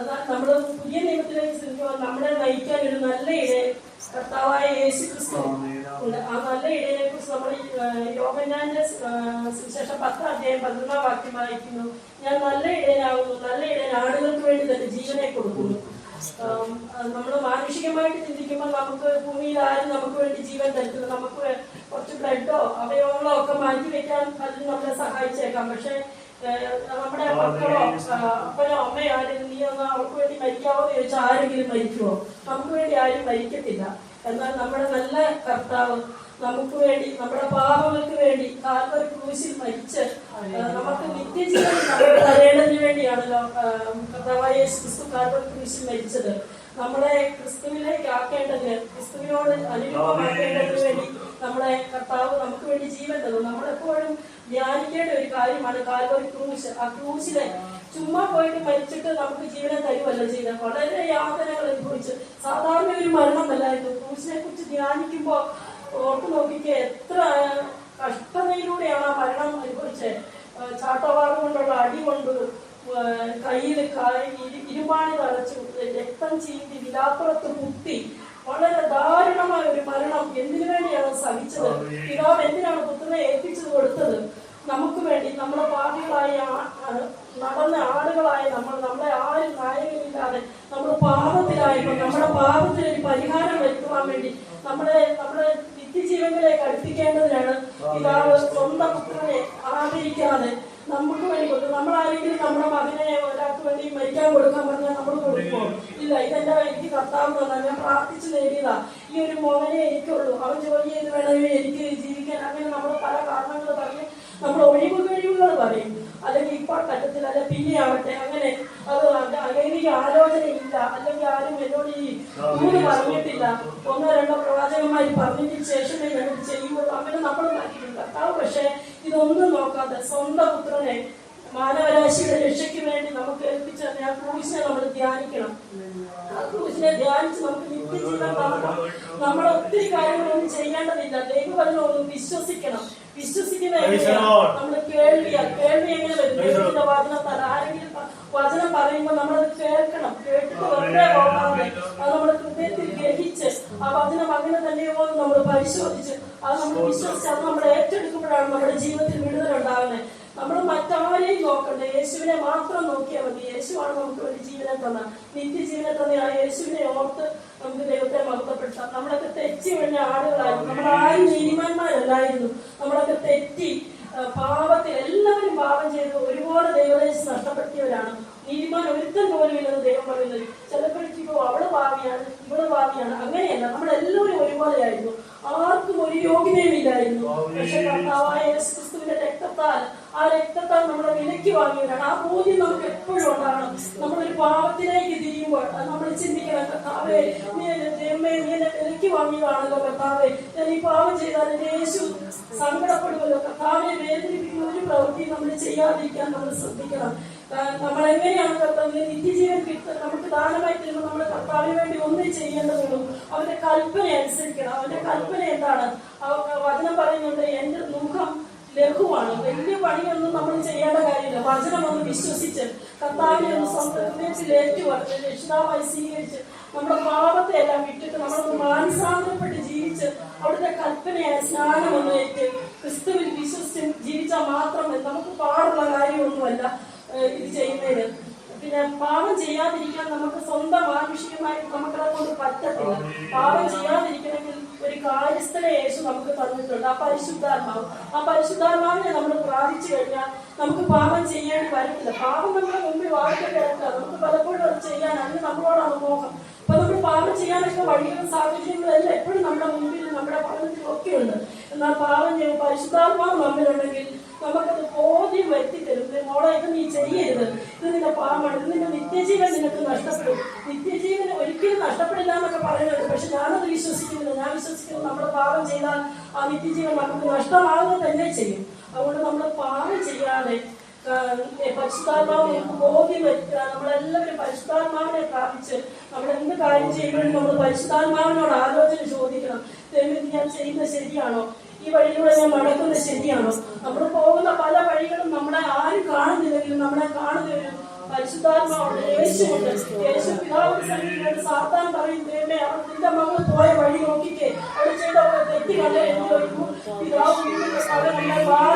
അതാ നമ്മൾ പുതിയ നിയമത്തിലേക്ക് ശ്രമിക്കുമ്പോൾ നമ്മളെ നയിക്കാൻ ഒരു നല്ല ഇടയൻ കർത്താവായ യേശു ക്രിസ്തു ഉണ്ട്. ആ നല്ല ഇടയെ കുറിച്ച് നമ്മൾ യോഗനാന്റെ സുവിശേഷം പത്താം അധ്യായം പതിനൊന്നാം വാക്യം വായിക്കുന്നു. ഞാൻ നല്ല ഇടയനാകുന്നു നല്ല ഇടയൻ ആടുകൾക്ക് വേണ്ടി തന്നെ ജീവനെ കൊടുക്കുന്നു. നമ്മൾ മാനുഷികമായിട്ട് ചിന്തിക്കുമ്പോൾ നമുക്ക് ഭൂമിയിൽ ആരും നമുക്ക് വേണ്ടി ജീവൻ തരുത്തില്ല നമുക്ക് കുറച്ച് ബ്ലഡോ അവയവങ്ങളോ ഒക്കെ മാറ്റി വെക്കാൻ അതിന് നമ്മളെ സഹായിച്ചേക്കാം. പക്ഷെ നമ്മുടെ മക്കളോ അപ്പനോ അമ്മയോ ആരെങ്കിലും നീ ഒന്ന് അവർക്ക് വേണ്ടി മരിക്കാവോ എന്ന് ചോദിച്ചാൽ ആരെങ്കിലും മരിക്കുമോ നമുക്ക് വേണ്ടി ആരും മരിക്കത്തില്ല. എന്നാൽ നമ്മുടെ നല്ല കർത്താവ് നമുക്ക് വേണ്ടി നമ്മുടെ പാപങ്ങൾക്ക് വേണ്ടി കാൽവരി ക്രൂശിൽ മരിച്ച് നമുക്ക് നിത്യജീവൻ നമുക്ക് തരേണ്ടതിന് വേണ്ടിയാണല്ലോ കർത്താവായ ക്രിസ്തു കാൽവരി ക്രൂശിൽ മരിച്ചത്. നമ്മളെ ക്രിസ്തുവിലേക്ക് ആക്കേണ്ടതിന് ക്രിസ്തുവിനോട് അനുരൂപമാക്കേണ്ടതിന് വേണ്ടി നമ്മളെ കർത്താവ് നമുക്ക് വേണ്ടി ജീവൻ തന്നു. നമ്മളെപ്പോഴും ധ്യാനിക്കേണ്ട ഒരു കാര്യമാണ് കാൽവറി ക്രൂശ്. ആ ക്രൂശിലെ ചുമ്മാ പോയിട്ട് മരിച്ചിട്ട് നമുക്ക് ജീവനെ തരുമല്ലോ ചെയ്ത. വളരെ യാതനകൾ അനുഭവിച്ച്. സാധാരണ ഒരു മരണമല്ലായിരുന്നു ക്രൂശിനെ കുറിച്ച് ധ്യാനിക്കുമ്പോൾ ഓർത്ത് നോക്കിക്കേ എത്ര കഷ്ടതയിലൂടെയാണ് ആ മരണം അനുഭവിച്ചത് ചാട്ടവാറ് കൊണ്ടുള്ള അടി കൊണ്ട് കയ്യിൽ ഇരുപാണി തറച്ചു രക്തം ചീന്തി വിലാപ്പുറത്ത് കുത്തി വളരെ ദാരുണമായ ഒരു മരണം എന്തിനു വേണ്ടിയാണ് സഹിച്ചത്? പിതാവ് എന്തിനാണ് പുത്രനെ ഏൽപ്പിച്ചത് കൊടുത്തത്? നമുക്ക് വേണ്ടി നമ്മുടെ പാപികളായ നടന്ന ആളുകളായ നമ്മൾ നമ്മളെ ആരും നായകനില്ലാതെ നമ്മുടെ പാപത്തിലായപ്പോൾ നമ്മുടെ പാപത്തിന് ഒരു പരിഹാരം വരുത്തുവാൻ വേണ്ടി നമ്മളെ നമ്മുടെ നിത്യജീവനിലേക്ക് അടുപ്പിക്കേണ്ടതിനാണ് പിതാവ് സ്വന്തം പുത്രനെ ആദരിക്കാതെ നമുക്ക് വേണ്ടി കൊടുക്കും. നമ്മൾ ആരെങ്കിലും നമ്മുടെ മകനെ ഒരാൾക്ക് വേണ്ടി മരിക്കാൻ കൊടുക്കാൻ പറഞ്ഞാൽ നമ്മൾ കൊടുക്കും ഇല്ല ഇതെന്റെ എനിക്ക് കർത്താവ് തന്നാ ഞാൻ പ്രാർത്ഥിച്ചു നേടിയതാ. ഈ ഒരു മകനെ എനിക്കുള്ളൂ. അവൻ ജോലി ചെയ്ത് വേണമെങ്കിൽ എനിക്ക് ജീവിക്കാൻ. അങ്ങനെ നമ്മൾ പല കാരണങ്ങൾ പറഞ്ഞ് നമ്മൾ ഒഴിവ് കഴിവുകൾ പറയും. അല്ലെങ്കിൽ ഇപ്പോൾ പറ്റത്തില്ല അല്ലെ പിന്നെ ആവട്ടെ അങ്ങനെ. അത് അല്ലെങ്കിൽ ആലോചന ഇല്ല അല്ലെങ്കിൽ ആരും എന്നോട് ഈ മൂന്ന് പറഞ്ഞിട്ടില്ല. ഒന്നോ രണ്ടോ പ്രവാചകന്മാർ പറഞ്ഞതിന് ശേഷമേ ഞങ്ങൾ ചെയ്യുമ്പോൾ അങ്ങനെ നമ്മൾ മാറ്റിയിട്ടുണ്ട് കർത്താവ് പക്ഷേ ഇതൊന്നും നോക്കാതെ സ്വന്തം പുത്രനെ മാനവരാശിയുടെ രക്ഷയ്ക്ക് വേണ്ടി നമുക്ക് ഏൽപ്പിച്ച ആ ക്രൂശിനെ നമ്മൾ ധ്യാനിക്കണം. ആ ക്രൂശിനെ ധ്യാനിച്ച് നമുക്ക് നിത്യജീവൻ തരണം നമ്മൾ ഒത്തിരി കാര്യങ്ങളൊന്നും ചെയ്യേണ്ടതില്ല. ദൈവവചനമൊന്നും ഒന്ന് വിശ്വസിക്കണം വിശ്വസിക്കുന്ന എങ്ങനെയാ നമ്മൾ കേൾവിയാ കേൾവി എങ്ങനെ വരും ദൈവത്തിന്റെ വചനത്താൽ ആരെങ്കിലും വചനം പറയുമ്പോൾ നമ്മളത് കേൾക്കണം. കേട്ടിട്ട് വെറുതെ പോകാതെ അത് നമ്മുടെ ഹൃദയത്തിൽ ഗ്രഹിച്ച് ആ വചനം അങ്ങനെ തന്നെയോ എന്ന് നമ്മൾ പരിശോധിച്ച് അത് നമ്മൾ വിശ്വസിച്ച് അത് നമ്മൾ ഏറ്റെടുക്കുമ്പോഴാണ് നമ്മുടെ ജീവിതത്തിൽ വിടുതൽ ഉണ്ടാകുന്നത്. നമ്മൾ മറ്റാരെയും നോക്കണ്ട. യേശുവിനെ മാത്രം നോക്കിയാൽ മതി. യേശുവാണ് നമുക്ക് ഒരു ജീവനെ തന്ന. നിത്യജീവനെ തന്ന ആ യേശുവിനെ ഓർത്ത് നമുക്ക് ദൈവത്തെ മഹത്വപ്പെടുത്താം. നമ്മളൊക്കെ തെറ്റി വീണ ആളുകളായിരുന്നു. നമ്മളാരും നീതിമാന്മാരല്ലായിരുന്നു. നമ്മളൊക്കെ തെറ്റി ആ, പാപത്തിൽ എല്ലാവരും പാപം ചെയ്ത് ഒരുപോലെ ദൈവദേശം നഷ്ടപ്പെടുത്തിയവരാണ്. നീതിമാൻ ഒരുത്തൻ പോലും ഇല്ലെന്ന് ദൈവം പറയുന്നത്. ചിലപ്പോഴേക്കും അവൾ പാവിയാണ് ഇവൾ പാവിയാണ് അങ്ങനെയല്ല നമ്മളെല്ലാവരും ഒരുപോലെയായിരുന്നു. ആർക്കും ഒരു യോഗ്യതയും ഇല്ലായിരുന്നു. പക്ഷെ കർത്താവായ ക്രിസ്തുവിന്റെ രക്തത്താൽ ആ രക്തത്താൽ നമ്മളെ വിലയ്ക്ക് വാങ്ങിയവരാണ്. ആ ബോധ്യം നമുക്ക് എപ്പോഴും ഉണ്ടാകണം. നമ്മളൊരു പാപത്തിലേക്ക് തിരിയുമ്പോൾ നമ്മൾ ചിന്തിക്കണം കർത്താവേ നീ എന്നെ വാങ്ങിയതാണല്ലോ കർത്താവേ. ഞാൻ ഈ പാപം ചെയ്താൽ യേശു സങ്കടപ്പെടുമല്ലോ. കർത്താവിനെ വേദനിപ്പിക്കുന്ന ഒരു പ്രവൃത്തി നമ്മൾ ചെയ്യാതിരിക്കാൻ നമ്മൾ ശ്രദ്ധിക്കണം. നമ്മൾ എങ്ങനെയാണ് കർത്താവിനെ നിത്യജീവൻ നമുക്ക് ദാനമായി തരുമ്പോൾ നമ്മൾ കർത്താവിന് വേണ്ടി ഒന്നേ ചെയ്യേണ്ടതുള്ളൂ. അവന്റെ കൽപ്പന അനുസരിക്കണം. അവന്റെ കൽപ്പന എന്താണ്? വചനം പറയുന്നുണ്ട് എന്റെ മുഖം ലഘുവാണ്. വലിയ പണിയൊന്നും നമ്മൾ ചെയ്യേണ്ട കാര്യമില്ല. വചനം ഒന്ന് വിശ്വസിച്ച് കർത്താവിനെ ഒന്ന് സ്വന്തം ഹൃദയത്തിൽ രക്ഷിതാവായി സ്വീകരിച്ച് നമ്മുടെ പാപത്തെ എല്ലാം വിട്ടിട്ട് നമ്മൾ മാനസാന്തരപ്പെട്ട് ജീവിച്ച് അവിടുത്തെ കൽപ്പനയായ സ്നാനം ഒന്ന് ഏറ്റ് ക്രിസ്തുവിൽ വിശ്വസിച്ച് ജീവിച്ചാൽ മാത്രം നമുക്ക് പാടുള്ള കാര്യമൊന്നുമല്ല ഇത് ചെയ്യുന്നതിന്. പിന്നെ പാപം ചെയ്യാതിരിക്കാൻ നമുക്ക് സ്വന്തം മാനുഷികമായി നമുക്കത് കൊണ്ട് പറ്റത്തില്ല. പാപം ചെയ്യാതിരിക്കണമെങ്കിൽ ഒരു കാര്യസ്ഥനെ യേശു നമുക്ക് തന്നിട്ടുണ്ട്. ആ പരിശുദ്ധാത്മാവ്. ആ പരിശുദ്ധാത്മാവിനെ നമ്മൾ പ്രാർത്ഥിച്ചു കഴിഞ്ഞാൽ നമുക്ക് പാപം ചെയ്യാൻ വരത്തില്ല പാപം നമ്മുടെ മുമ്പിൽ കിടക്കുക നമുക്ക് പലപ്പോഴും അത് ചെയ്യാൻ അതിന് നമ്മളോടാണ് മോഹം. അപ്പൊ നമ്മൾ പാപം ചെയ്യാനൊക്കെ വഴികളും സാഹചര്യങ്ങളെല്ലാം എപ്പോഴും നമ്മുടെ മുമ്പിൽ നമ്മുടെ പഠനത്തിലും ഒക്കെ ഉണ്ട്. എന്നാൽ പാപം ചെയ്യുമ്പോൾ പരിശുദ്ധാത്മാവ് നമ്മിലുണ്ടെങ്കിൽ നമുക്കത് ബോധ്യം വരുത്തി തരും ദേ മോളെ ഇത് നീ ചെയ്യരുത്. ഇത് നിന്റെ പാപമാണ്. ഇത് നിന്റെ നിത്യജീവൻ നിനക്ക് നഷ്ടപ്പെടും. നിത്യജീവൻ ഒരിക്കലും നഷ്ടപ്പെടില്ല എന്നൊക്കെ പറയുന്നുണ്ട്. പക്ഷെ ഞാനത് വിശ്വസിക്കുന്നില്ല. ഞാൻ വിശ്വസിക്കുന്നത് നമ്മൾ പാപം ചെയ്താൽ ആ നിത്യജീവൻ നമുക്ക് നഷ്ടമാകുക തന്നെ ചെയ്യും. അതുകൊണ്ട് നമ്മൾ പാപം ചെയ്യാതെ പരിശുദ്ധാത്മാവ് നമുക്ക് ബോധ്യം വരുത്തുക നമ്മളെല്ലാവരും പരിശുദ്ധാത്മാവിനെ പ്രാപിച്ച് നമ്മൾ എന്ത് കാര്യം ചെയ്യുമ്പോഴും നമ്മൾ പരിശുദ്ധാത്മാവിനോട് ആലോചന ചോദിക്കണം. ദൈവം ഞാൻ ചെയ്യുന്നത് ശരിയാണോ? ഈ വഴിയിലൂടെ ഞാൻ നടക്കുന്നത് ശരിയാണോ? നമ്മൾ പോകുന്ന പല വഴികളും നമ്മളെ ആരും കാണുന്നില്ലെങ്കിലും നമ്മളെ കാണുന്ന ഒരു പരിശുദ്ധാത്മാവുണ്ട് യേശുണ്ട് യേശു പിതാവ് സാത്താൻ പറയും ദൈവമേ അവർ നിന്റെ മകൾ പോയ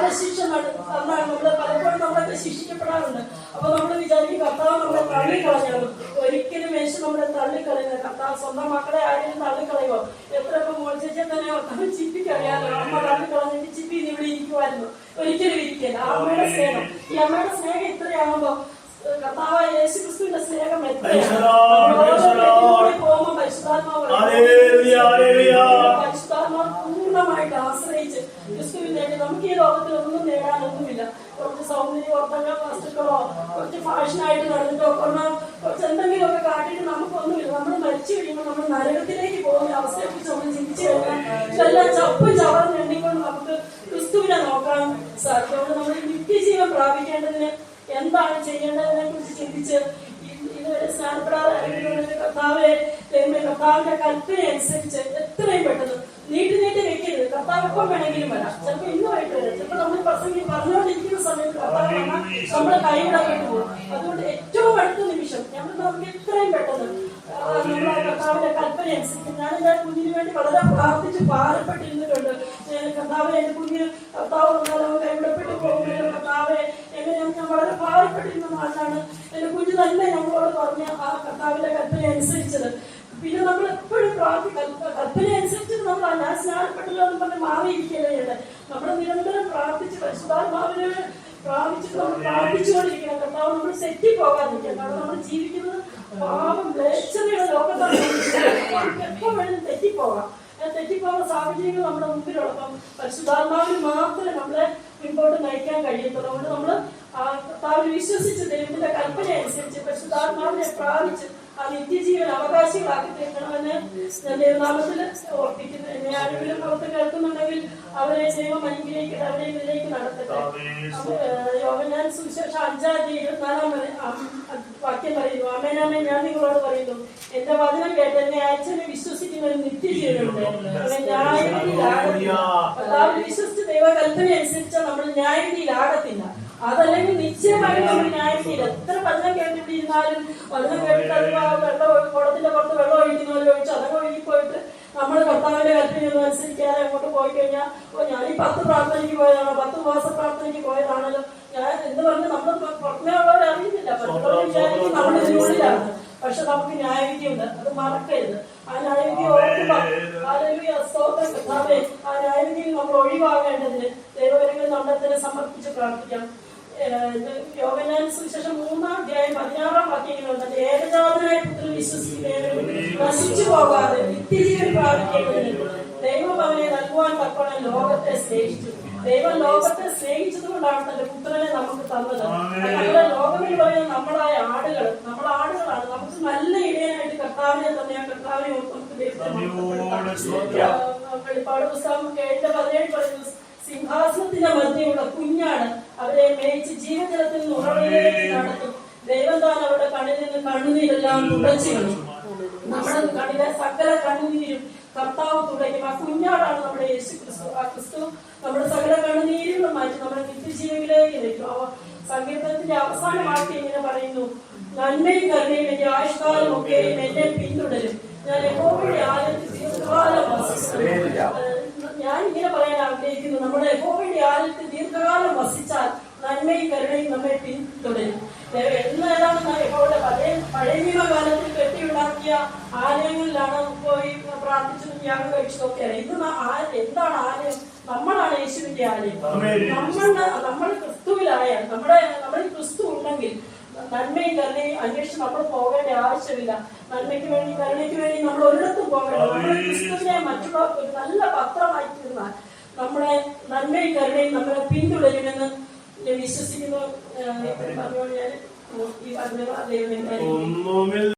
നമ്മളെ ബാലശിക്ഷ നട- തന്നാൽ പലപ്പോഴും നമ്മളൊക്കെ ശിക്ഷിക്കപ്പെടാറുണ്ട് അപ്പൊ നമ്മൾ വിചാരിക്കും കർത്താവ് നമ്മളെ തള്ളിക്കളഞ്ഞാണ് ഒരിക്കലും യേശു നമ്മളെ തള്ളിക്കളയുന്ന കർത്താവ് സ്വന്തം മക്കളെ ആരെങ്കിലും തള്ളിക്കളയോ എത്ര ഇപ്പൊ മോളിച്ചേച്ചെ തന്നെ കർത്താവ് ചിപ്പിക്കറിയാലോ അമ്മ തള്ളിക്കളഞ്ഞിട്ട് ചിപ്പി ഇവിടെ ഇരിക്കുമായിരുന്നു ഒരിക്കലും ഇരിക്കില്ല അമ്മയുടെ സ്നേഹം. ഈ അമ്മയുടെ സ്നേഹം ഇത്രയാകുമ്പോ കർത്താവായ യേശു ക്രിസ്തുവിന്റെ സ്നേഹം. പോകുമ്പോൾ പരിശുദ്ധാത്മാവ്. പരിശുദ്ധാത്മാവ്. പൂർണമായിട്ട് ക്രിസ്തുവിന്റെ നമുക്ക് ഈ ലോകത്തിൽ ഒന്നും നേടാനൊന്നുമില്ല. കുറച്ച് സൗന്ദര്യ വസ്തുക്കളോ കുറച്ച് ഫാഷനായിട്ട് നടന്നിട്ടോ കൊറോണ കുറച്ച് എന്തെങ്കിലുമൊക്കെ കാട്ടിയിട്ട് നമുക്കൊന്നുമില്ല. നമ്മൾ മരിച്ചു കഴിയുമ്പോൾ നമ്മൾ നരകത്തിലേക്ക് പോകുന്ന അവസ്ഥയെ കുറിച്ച് നമ്മൾ ചിന്തിച്ചു കഴിഞ്ഞാൽ ഇതെല്ലാം ചപ്പും ചവറും എണ്ണിക്കൊണ്ട് നമുക്ക് ക്രിസ്തുവിനെ നോക്കാൻ സാധിക്കും. നമ്മൾ നിത്യജീവൻ പ്രാപിക്കേണ്ടതിന് എന്താണ് ചെയ്യേണ്ടതിനെ കുറിച്ച് ചിന്തിച്ച് ഇതുവരെ സ്നാനപ്പെടാതെ കർത്താവെ കർത്താവിന്റെ കൽപ്പന അനുസരിച്ച് എത്രയും പെട്ടെന്ന് നീട്ടി നീട്ടി വെക്കരുത്. കർത്താവ് എപ്പം വേണമെങ്കിലും വരാം. ചിലപ്പോ ഇന്ന് വൈകിട്ട് വരാം ചിലപ്പോ നമ്മൾ പ്രസംഗി പറഞ്ഞുകൊണ്ടിരിക്കുന്ന സമയത്ത് കർത്താവ് വന്നാൽ നമ്മളെ കൈവിടപ്പെട്ടു പോകും. അതുകൊണ്ട് ഏറ്റവും അടുത്ത നിമിഷം നമ്മൾ നമുക്ക് എത്രയും പെട്ടെന്ന് കർത്താവിന്റെ കൽപ്പന അനുസരിച്ച് ഞാൻ എന്റെ കുഞ്ഞിന് വേണ്ടി വളരെ പ്രാർത്ഥിച്ച് ഭാരപ്പെട്ടിരുന്നിട്ടുണ്ട് കർത്താവ് എന്റെ കുഞ്ഞിന് കർത്താവ് അവൻ കൈവിടപ്പെട്ടു പോകുന്നില്ല. കർത്താവെ എന്നെ ഞാൻ വളരെ ഭാരപ്പെട്ടിരുന്ന നാളിലാണ് എന്റെ കുഞ്ഞ് തന്നെ നമ്മളോട് പറഞ്ഞ ആ കർത്താവിന്റെ കൽപ്പന അനുസരിച്ചത്. പിന്നെ നമ്മൾ എപ്പോഴും പ്രാർത്ഥി കൽപ്പ- കൽപ്പന ഞാൻ സ്നാനപ്പെട്ടല്ലോ എന്ന് പറഞ്ഞ് മാറിയിരിക്കുകയാണ് നമ്മൾ നിരന്തരം പ്രാർത്ഥിച്ച് പരിശുദ്ധാത്മാവിനെ പ്രാർത്ഥിച്ചിട്ട് നമ്മൾ പ്രാർത്ഥിച്ചുകൊണ്ടിരിക്കണം കർത്താവ് നമ്മൾ സെറ്റി പോകാതിരിക്കണം കാരണം നമ്മൾ ജീവിക്കുന്നത് പാപം മ്ലേച്ഛതയുടെ ലോകത്താണ്. എപ്പോൾ വേണമെങ്കിലും തെറ്റിപ്പോകാം. തെറ്റിപ്പോകുന്ന സാഹചര്യങ്ങൾ നമ്മുടെ മുമ്പിലുള്ളപ്പം പരിശുദ്ധാത്മാവിന് മാത്രമേ നമ്മളെ മുൻപോട്ട് നയിക്കാൻ കഴിയുന്നതുകൊണ്ട് അതുകൊണ്ട് നമ്മൾ കർത്താവിൽ വിശ്വസിച്ച് ദൈവത്തിന്റെ കൽപ്പന അനുസരിച്ച് പരിശുദ്ധാത്മാവിനെ പ്രാപിച്ച് ആ നിത്യജീവൻ അവകാശികളാക്കി തീർക്കണമെന്ന് ദൈവനാമത്തിൽ ഓർപ്പിക്കുന്നു. എന്നെ ആരെങ്കിലും പുറത്ത് കേൾക്കുന്നുണ്ടെങ്കിൽ അവരെ ദൈവം അനുഗ്രഹിക്കട്ടെ അവരെ ഇതിലേക്ക് നടത്തട്ടെ. യോഹന്നാൻ സുവിശേഷം അഞ്ചാം തീയതി ഇരുപത്തിനാലാം വാക്യം പറയുന്നു. അമ്മേനാമേ ഞാൻ നിങ്ങളോട് പറയുന്നു എന്റെ വചനം കേട്ട് എന്നെ അയച്ചനെ വിശ്വസിക്കുന്ന ഒരു നിത്യജീവനുണ്ട്. വിശ്വസിച്ച് ദൈവകൽപ്പന അനുസരിച്ച് നമ്മൾ ന്യായവിധിയിലാകത്തില്ല. അതല്ലെങ്കിൽ നിശ്ചയമായിട്ട് നമ്മൾ ന്യായവിധിയിൽ എത്ര വചനം കേട്ടിട്ടിരുന്നാലും വചനം കേട്ടിട്ട് അത് വെള്ളം കുടത്തിന്റെ പുറത്ത് വെള്ളം ഒഴിക്കുന്നവർ ഒഴിച്ച് അതൊക്കെ ഒഴുകി പോയിട്ട് നമ്മൾ കർത്താവിന്റെ കൽപ്പനയൊന്നും അനുസരിക്കാതെ അങ്ങോട്ട് പോയി കഴിഞ്ഞാൽ ഓ ഞാൻ ഈ പത്ത് പ്രാർത്ഥനയ്ക്ക് പോയതാണോ? പത്ത് മാസ പ്രാർത്ഥനയ്ക്ക് പോയതാണല്ലോ? ഞാൻ എന്ന് പറഞ്ഞ്? നമ്മൾ പുറമേ ഉള്ളവരെ അറിയുന്നില്ല. മറ്റുള്ളവർ വിചാരിക്കും നമ്മൾ ഇതിനുള്ളിലാണ് പക്ഷെ നമുക്ക് ന്യായവിധിയുണ്ട്. അത് മറക്കരുത്. ആ ന്യായവിധി ഓർക്കുക. ആ ന്യായവിധിയിൽ നമ്മൾ ഒഴിവാകേണ്ടതിന് ദൈവകരങ്ങളിൽ നമ്മളെ സമർപ്പിച്ച് പ്രാർത്ഥിക്കാം. സുവിശേഷം മൂന്നാം അധ്യായം പതിനാറാം വാക്യങ്ങളുണ്ട് ഏകജാതനായ പുത്രൻ വിശ്വസിക്കുന്നവരും നശിച്ചു പോകാതെ നിത്യജീവൻ പ്രാപിക്കേണ്ടതിന് ദൈവം അവനെ നൽകുവാൻ തക്കോണം ലോകത്തെ സ്നേഹിച്ചു. ദൈവം ലോകത്തെ സ്നേഹിച്ചത് കൊണ്ടാണ് തന്റെ പുത്രനെ നമുക്ക് തന്നത്. നമ്മുടെ ലോകം എന്ന് പറയുന്നത് നമ്മളായ ആടുകൾ. നമ്മൾ ആടുകളാണ്. നമുക്ക് നല്ല ഇടയനായിട്ട് കർത്താവിനെ തന്നെ ആ കർത്താവിനെ നമുക്ക്. വെളിപ്പാട് പുസ്തകം ഏഴിന്റെ പതിനേഴ് പറയുന്നു സിംഹാസനത്തിന്റെ മധ്യയുള്ള കുഞ്ഞാണ് അവരെ മേയിച്ച് ജീവജലത്തിൽ നിന്ന് ഉറവിലേക്ക് നടത്തും. ദൈവം താൻ അവരുടെ കണ്ണിൽ നിന്ന് കണ്ണുനീരെല്ലാം തുടച്ചു നമ്മുടെ കണ്ണിലെ സകല കണ്ണുനീരും കർത്താവ് തുടങ്ങി ആ കുഞ്ഞാടാണ് നമ്മുടെ യേശു ക്രിസ്തു ആ ക്രിസ്തു നമ്മുടെ സകല കണ്ണുനീരുകളും മാറ്റി നമ്മുടെ നിത്യജീവിലേക്ക് നയിക്കും. അവ സങ്കീർത്തനത്തിന്റെ അവസാന വാക്യം ഇങ്ങനെ പറയുന്നു നന്മയും കരുണയും എന്റെ ആയുഷ്കാലം ഒക്കെ എന്നെ പിന്തുടരും. ഞാൻ എപ്പോഴും ഞാൻ ഇങ്ങനെ പറയാൻ ആഗ്രഹിക്കുന്നു നമ്മുടെ യഹോവയുടെ ആലയത്തിൽ ദീർഘകാലം വസിച്ചാൽ നന്മയും കരുണയും നമ്മെ പിന്തുടരും. ഏഹ് പ്രാർത്ഥിച്ചതും കഴിച്ചതൊക്കെയാണ് കഴിച്ചതൊക്കെ അറിയാം ഇത് ന- എന്താണ് ആലയം നമ്മളാണ് യേശുവിന്റെ ആലയം നമ്മളുടെ നമ്മൾ ക്രിസ്തുവിലായ നമ്മുടെ നമ്മളിൽ ക്രിസ്തു ഉണ്ടെങ്കിൽ നന്മയും കരുണയും അന്വേഷിച്ച് നമ്മൾ പോകേണ്ട ആവശ്യമില്ല. നന്മയ്ക്ക് വേണ്ടി കരുണയ്ക്ക് വേണ്ടി നമ്മൾ ഒരിടത്തും പോകണം നമ്മൾ ക്രിസ്തുവിനെ മറ്റുള്ളവർക്ക് ഒരു നല്ല പത്രമായി തീർന്നാൽ നമ്മുടെ നന്മയും കരുണയും നമ്മളെ പിന്തുടരുമെന്ന് ഞാൻ വിശ്വസിക്കുന്നു. പറഞ്ഞുകൊണ്ട് ഞാൻ ഈ പറഞ്ഞ ദൈവം